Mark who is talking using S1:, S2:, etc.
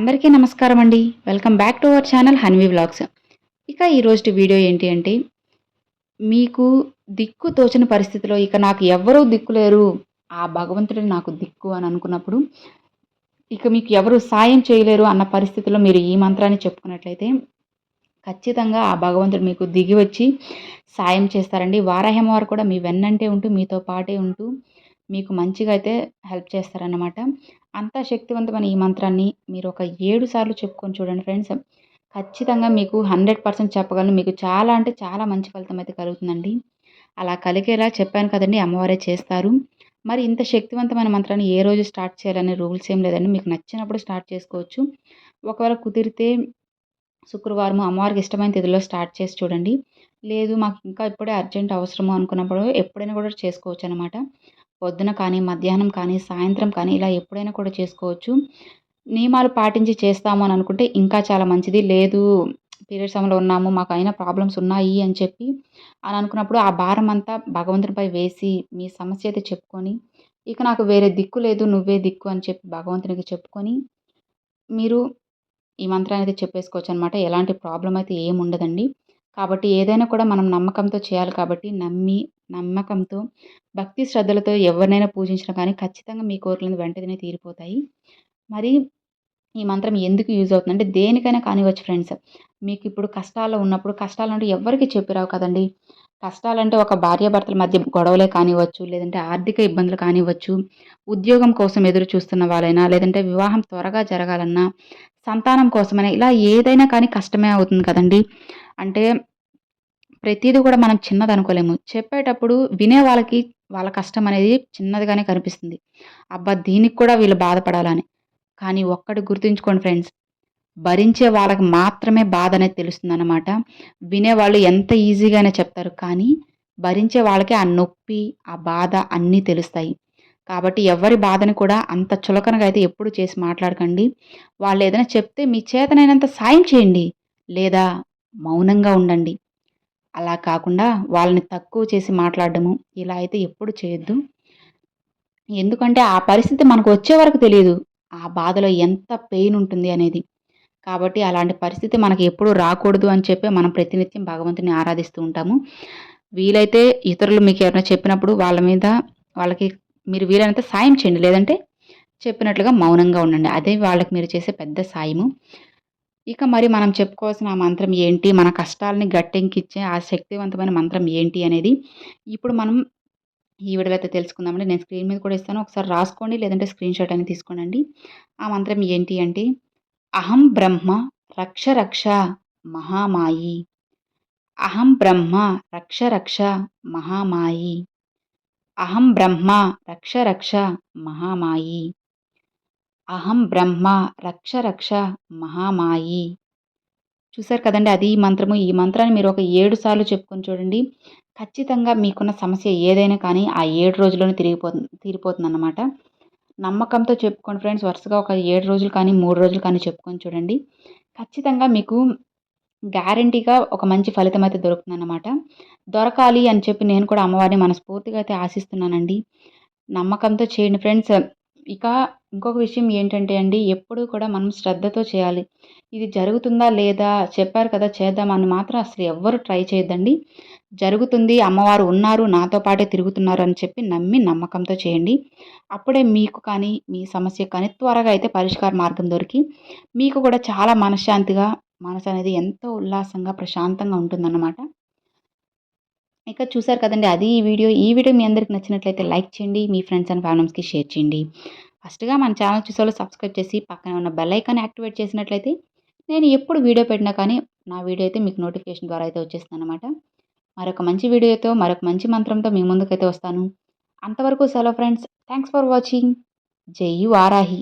S1: అందరికీ నమస్కారం అండి. Welcome back to our channel Hanvi vlogs ఇక ఈరోజు వీడియో ఏంటి అంటే మీకు దిక్కు తోచని పరిస్థితిలో ఇక నాకు ఎవరూ దిక్కు లేరు. ఆ భగవంతుడే నాకు దిక్కు అని అనుకున్నప్పుడు ఇక మీకు ఎవరు సాయం చేయలేరు అన్న పరిస్థితిలో మీరు ఈ మంత్రాన్ని చెప్పుకున్నట్లయితే ఖచ్చితంగా ఆ భగవంతుడు మీకు దిగి వచ్చి సాయం చేస్తారండి. వారాహ్యమవారు కూడా మీ వెన్నంటే ఉంటూ మీతో పాటే ఉంటూ మీకు మంచిగా అయితే హెల్ప్ చేస్తారన్నమాట. అంత శక్తివంతమైన ఈ మంత్రాన్ని మీరు ఒక ఏడు సార్లు చెప్పుకొని చూడండి ఫ్రెండ్స్ ఖచ్చితంగా మీకు హండ్రెడ్ పర్సెంట్ చెప్పగలను. మీకు చాలా అంటే చాలా మంచి ఫలితం అయితే కలుగుతుందండి. అలా కలిగేలా చెప్పాను కదండి అమ్మవారే చేస్తారు. మరి ఇంత శక్తివంతమైన మంత్రాన్ని ఏ రోజు స్టార్ట్ చేయాలనే రూల్స్ ఏం లేదండి. మీకు నచ్చినప్పుడు స్టార్ట్ చేసుకోవచ్చు. ఒకవేళ కుదిరితే శుక్రవారం అమ్మవారికి ఇష్టమైన తిథిలో స్టార్ట్ చేసి చూడండి. లేదు మాకు ఇంకా ఇప్పుడే అర్జెంట్ అవసరము అనుకున్నప్పుడు ఎప్పుడైనా కూడా చేసుకోవచ్చు అనమాట పొద్దున కానీ మధ్యాహ్నం కానీ సాయంత్రం కానీ ఇలా ఎప్పుడైనా కూడా చేసుకోవచ్చు. నియమాలు పాటించి చేస్తాము అని అనుకుంటే ఇంకా చాలా మంచిది. లేదు పీరియడ్ సమయంలో ఉన్నాము మాకు అయినా ప్రాబ్లమ్స్ ఉన్నాయి అని చెప్పి అని అనుకున్నప్పుడు ఆ భారం అంతా భగవంతునిపై వేసి మీ సమస్య అయితే చెప్పుకొని ఇక నాకు వేరే దిక్కు లేదు నువ్వే దిక్కు అని చెప్పి భగవంతునికి చెప్పుకొని మీరు ఈ మంత్రాన్ని అయితే చెప్పేసుకోవచ్చు అనమాట ఎలాంటి ప్రాబ్లం అయితే ఏముండదండి కాబట్టి ఏదైనా కూడా మనం నమ్మకంతో చేయాలి కాబట్టి నమ్మి నమ్మకంతో భక్తి శ్రద్ధలతో ఎవరినైనా పూజించినా కానీ ఖచ్చితంగా మీ కోరికలను వెంటనే తీరిపోతాయి. మరి ఈ మంత్రం ఎందుకు యూజ్ అవుతుందంటే దేనికైనా కానివ్వచ్చు ఫ్రెండ్స్. మీకు ఇప్పుడు కష్టాల్లో ఉన్నప్పుడు కష్టాలు అంటే ఎవరికి చెప్పిరావు కదండి. కష్టాలంటే ఒక భార్యాభర్తల మధ్య గొడవలే కానివ్వచ్చు లేదంటే ఆర్థిక ఇబ్బందులు కానివ్వచ్చు ఉద్యోగం కోసం ఎదురు చూస్తున్న వాళ్ళైనా లేదంటే వివాహం త్వరగా జరగాలన్నా సంతానం కోసమైనా ఇలా ఏదైనా కానీ కష్టమే అవుతుంది కదండి. అంటే ప్రతిదీ కూడా మనం చిన్నది అనుకోలేము చెప్పేటప్పుడు వినే వాళ్ళకి వాళ్ళ కష్టం అనేది చిన్నదిగానే కనిపిస్తుంది. అబ్బా! దీనికి కూడా వీళ్ళు బాధపడాలని. కానీ ఒక్కటి గుర్తుంచుకోండి ఫ్రెండ్స్ భరించే వాళ్ళకి మాత్రమే బాధ అనేది తెలుస్తుంది అనమాట వినేవాళ్ళు ఎంత ఈజీగానే చెప్తారు కానీ భరించే వాళ్ళకి ఆ నొప్పి ఆ బాధ అన్నీ తెలుస్తాయి. కాబట్టి ఎవరి బాధని కూడా అంత చులకనగా అయితే ఎప్పుడు చేసి మాట్లాడకండి. వాళ్ళు ఏదైనా చెప్తే మీ చేతనైనంత సాయం చేయండి. లేదా మౌనంగా ఉండండి. అలా కాకుండా వాళ్ళని తక్కువ చేసి మాట్లాడడము ఇలా అయితే ఎప్పుడు చేయొద్దు. ఎందుకంటే ఆ పరిస్థితి మనకు వచ్చే వరకు తెలియదు ఆ బాధలో ఎంత పెయిన్ ఉంటుంది అనేది. కాబట్టి అలాంటి పరిస్థితి మనకి ఎప్పుడు రాకూడదు అని చెప్పి మనం ప్రతినిత్యం భగవంతుని ఆరాధిస్తూ ఉంటాము. వీలైతే ఇతరులు మీకు ఎవరైనా చెప్పినప్పుడు వాళ్ళ మీద వాళ్ళకి మీరు వీలైనంత సాయం చేయండి. లేదంటే చెప్పినట్లుగా మౌనంగా ఉండండి. అదే వాళ్ళకి మీరు చేసే పెద్ద సాయము. ఇక మరి మనం చెప్పుకోవాల్సిన ఆ మంత్రం ఏంటి? మన కష్టాలని గట్టెంకిచ్చే ఆ శక్తివంతమైన మంత్రం ఏంటి అనేది ఇప్పుడు మనం ఈ వీడియోలో అయితే తెలుసుకుందామండి. నేను స్క్రీన్ మీద కూడా ఇస్తాను. ఒకసారి రాసుకోండి. లేదంటే స్క్రీన్ షాట్ అని తీసుకోండి ఆ మంత్రం ఏంటి అంటే అహం బ్రహ్మ రక్ష రక్ష మహామాయి. అహం బ్రహ్మ రక్ష రక్ష మహామాయి. అహం బ్రహ్మ రక్ష రక్ష మహామాయి. అహం బ్రహ్మ రక్ష రక్ష మహామాయి. చూసారు కదండి అది ఈ మంత్రము. ఈ మంత్రాన్ని మీరు ఒక ఏడు సార్లు చెప్పుకొని చూడండి. ఖచ్చితంగా మీకున్న సమస్య ఏదైనా కానీ ఆ ఏడు రోజుల్లోనే తిరిగిపోతుంది తీరిపోతుంది అన్నమాట నమ్మకంతో చెప్పుకోండి ఫ్రెండ్స్. వరుసగా ఒక ఏడు రోజులు కానీ మూడు రోజులు కానీ చెప్పుకొని చూడండి. ఖచ్చితంగా మీకు గ్యారంటీగా ఒక మంచి ఫలితం అయితే దొరుకుతుందన్నమాట. దొరకాలి అని చెప్పి నేను కూడా అమ్మవారిని మనస్ఫూర్తిగా అయితే ఆశిస్తున్నానండి. నమ్మకంతో చేయండి ఫ్రెండ్స్. ఇక ఇంకొక విషయం ఏంటంటే అండి ఎప్పుడూ కూడా మనం శ్రద్ధతో చేయాలి. ఇది జరుగుతుందా లేదా చెప్పారు కదా చేద్దామని మాత్రం అసలు ఎవ్వరు ట్రై చేయొద్దండి. జరుగుతుంది అమ్మవారు ఉన్నారు నాతో పాటే తిరుగుతున్నారు అని చెప్పి నమ్మి నమ్మకంతో చేయండి. అప్పుడే మీకు కానీ మీ సమస్య కానీ త్వరగా అయితే పరిష్కార మార్గం దొరికి. మీకు కూడా చాలా మనశ్శాంతిగా మనసు అనేది ఎంతో ఉల్లాసంగా ప్రశాంతంగా ఉంటుందన్నమాట. ఇక చూసారు కదండి అది ఈ వీడియో. ఈ వీడియో మీ అందరికి నచ్చినట్లయితే లైక్ చేయండి మీ ఫ్రెండ్స్ అండ్ ఫ్యామిలీస్కి షేర్ చేయండి. ఫస్ట్గా మన ఛానల్ చూసేవాళ్ళు సబ్స్క్రైబ్ చేసి పక్కన ఉన్న బెల్ ఐకాన్ యాక్టివేట్ చేసినట్లయితే నేను ఎప్పుడు వీడియో పెట్టినా కానీ నా వీడియో అయితే మీకు నోటిఫికేషన్ ద్వారా అయితే వచ్చేస్తుంది అనమాట మరొక మంచి వీడియోతో మరొక మంచి మంత్రంతో మీ ముందుకైతే వస్తాను. అంతవరకు సెలవు ఫ్రెండ్స్. Thanks for watching. జై వారాహి